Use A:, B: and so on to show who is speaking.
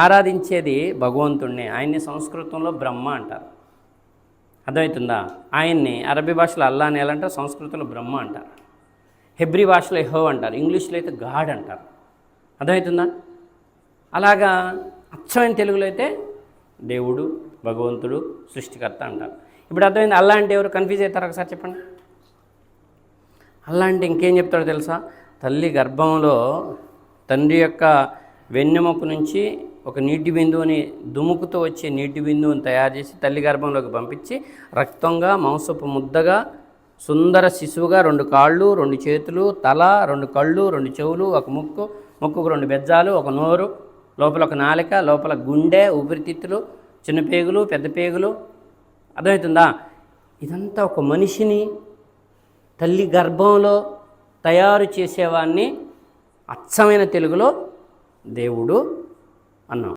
A: ఆరాధించేది భగవంతుణ్ణి. ఆయన్ని సంస్కృతంలో బ్రహ్మ అంటారు. అర్థమవుతుందా? ఆయన్ని అరబీ భాషలో అల్లా అని ఎలా అంటారు? సంస్కృతంలో బ్రహ్మ అంటారు. హెబ్రి భాషలో ఎహో అంటారు. ఇంగ్లీష్లో అయితే గాడ్ అంటారు. అర్థమవుతుందా? అలాగా అచ్చమైన తెలుగులో అయితే దేవుడు భగవంతుడు సృష్టికర్త అంటారు. ఇప్పుడు అర్థమైంది అల్లా అంటే ఎవరు? కన్ఫ్యూజ్ అవుతారు ఒకసారి చెప్పండి. అల్లా అంటే ఇంకేం చెప్తాడో తెలుసా? తల్లి గర్భంలో తండ్రి యొక్క వెన్నెముక నుంచి ఒక నీటి బిందువుని దుముకుతో వచ్చే నీటి బిందువుని తయారు చేసి తల్లి గర్భంలోకి పంపించి రక్తంగా మాంసపు ముద్దగా సుందర శిశువుగా రెండు కాళ్ళు రెండు చేతులు తల రెండు కళ్ళు రెండు చెవులు ఒక ముక్కు ముక్కుకు రెండు బెజ్జాలు ఒక నోరు లోపల ఒక నాలిక లోపల గుండె ఊపిరితిత్తులు చిన్న పేగులు పెద్ద పేగులు. అర్థమవుతుందా? ఇదంతా ఒక మనిషిని తల్లి గర్భంలో తయారు చేసేవాడిని అచ్చమైన తెలుగులో దేవుడు అన్నాం